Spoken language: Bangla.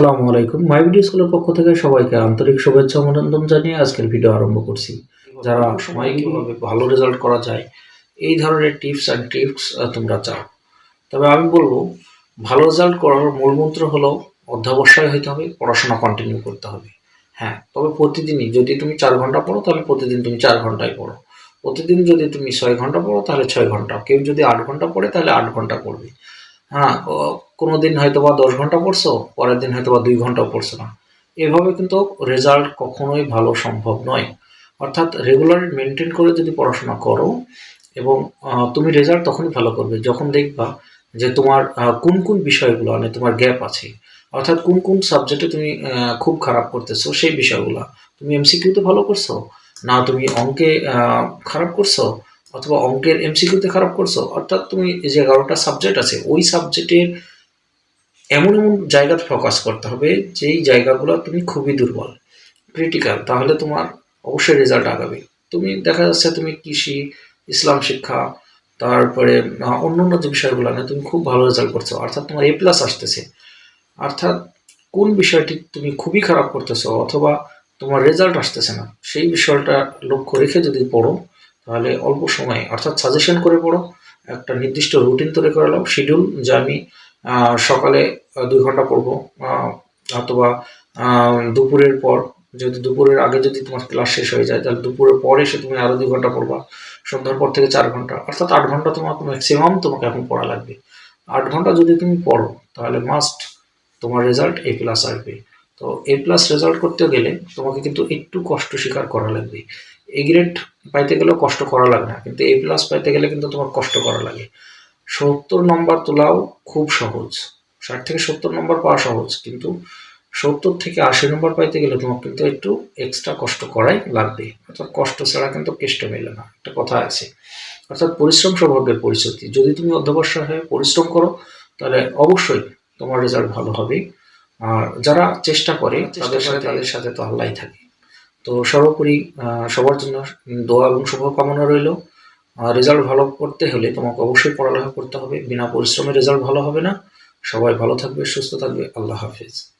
আসসালামু আলাইকুম। মাই ভিডিও স্কুলের পক্ষ থেকে সবাইকে আন্তরিক শুভেচ্ছা অভিনন্দন জানিয়ে আজকের ভিডিও আরম্ভ করছি। যারা সময় কীভাবে ভালো রেজাল্ট করা যায়, এই ধরনের টিপস অ্যান্ড টিপস তোমরা চাও। তবে আমি বলব, ভালো রেজাল্ট করার মূল মন্ত্র হলো অধ্যাবসায় হইতে হবে, পড়াশোনা কন্টিনিউ করতে হবে। হ্যাঁ তবে প্রতিদিনই যদি তুমি চার ঘণ্টা পড়ো, তাহলে প্রতিদিন তুমি চার ঘন্টায় পড়ো। প্রতিদিন যদি তুমি ছয় ঘণ্টা পড়ো, তাহলে ছয় ঘণ্টা। কেউ যদি আট ঘণ্টা পড়ে, তাহলে আট ঘণ্টা পড়বে। হ্যাঁ কোনো দিন হয়তো বা দশ ঘণ্টা পড়ছো, পরের দিন হয়তো বা দুই ঘন্টাও পড়ছো না। এভাবে কিন্তু রেজাল্ট কখনোই ভালো সম্ভব নয়। অর্থাৎ রেগুলার মেনটেন করে যদি পড়াশোনা করো এবং তুমি রেজাল্ট তখনই ভালো করবে যখন দেখবা যে তোমার কোন কোন বিষয়গুলো মানে তোমার গ্যাপ আছে। অর্থাৎ কোন কোন সাবজেক্টে তুমি খুব খারাপ করতেছো সেই বিষয়গুলো। তুমি এমসিকিউতে ভালো করছ? না, তুমি অঙ্কে খারাপ করছ? অথবা অঙ্কের এমসিকিউতে খারাপ করছ? অর্থাৎ তুমি যে এগারোটা সাবজেক্ট আছে, ওই সাবজেক্টের এমন এমন জায়গাতে ফোকাস করতে হবে যেই জায়গাগুলো তুমি খুবই দুর্বল ক্রিটিক্যাল তাহলে তোমার অবশ্যই রেজাল্ট আগাবে। তুমি দেখা যাচ্ছে তুমি কৃষি, ইসলাম শিক্ষা, তারপরে অন্য অন্য যে বিষয়গুলো না তুমি খুব ভালো রেজাল্ট করছ, অর্থাৎ তোমার এ প্লাস আসতেছে। অর্থাৎ কোন বিষয়টি তুমি খুবই খারাপ করতেছো অথবা তোমার রেজাল্ট আসতেছে না, সেই বিষয়টা লক্ষ্য রেখে যদি পড়ো, তাহলে অল্প সময়ে, অর্থাৎ সাজেশন করে পড়ো, একটা নির্দিষ্ট রুটিন তৈরি করে শিডিউল যে আমি সকালে দুই ঘণ্টা পড়ব অথবা দুপুরের পর, যদি দুপুরের আগে যদি তোমার ক্লাস শেষ হয়ে যায়, তাহলে দুপুরের পরে এসে তুমি আরও দুই ঘণ্টা পড়বা। সন্ধ্যার পর থেকে চার ঘণ্টা। অর্থাৎ আট ঘণ্টা তোমার ম্যাক্সিমাম তোমাকে এখন পড়া লাগবে। আট ঘণ্টা যদি তুমি পড়ো, তাহলে মাস্ট তোমার রেজাল্ট এ প্লাস আসবে। তো এ প্লাস রেজাল্ট করতে গেলে তোমাকে কিন্তু একটু কষ্ট স্বীকার করা লাগবে। এ গ্রেড পাইতে গেলেও কষ্ট করা লাগে না, কিন্তু এ প্লাস পাইতে গেলে কিন্তু তোমার কষ্ট করা লাগে। সত্তর নম্বর তোলাও খুব সহজ। ষাট থেকে সত্তর নম্বর পাওয়া সহজ কিন্তু সত্তর থেকে আশি নম্বর পাইতে গেলে তোমার কিন্তু একটু এক্সট্রা কষ্ট করাই লাগবে। অর্থাৎ কষ্ট ছাড়া কিন্তু কেষ্ট মেলে না একটা কথা আছে। অর্থাৎ পরিশ্রম সৌভাগ্যের পরিস্থিতি যদি তুমি অধ্যবসায় হয়ে পরিশ্রম করো তাহলে অবশ্যই তোমার রেজাল্ট ভালো হবে। আর যারা চেষ্টা করে তাদের সাথে তাদের সাথে তো আল্লাহ থাকে। তো সর্বোপরি সবার জন্য দোয়া এবং শুভকামনা রইল। রেজাল্ট ভালো করতে হলে তোমাকে অবশ্যই পড়ালেখা করতে হবে। বিনা পরিশ্রমে রেজাল্ট ভালো হবে না। সবাই ভালো থাকবে, সুস্থ থাকবে। আল্লাহ হাফেজ।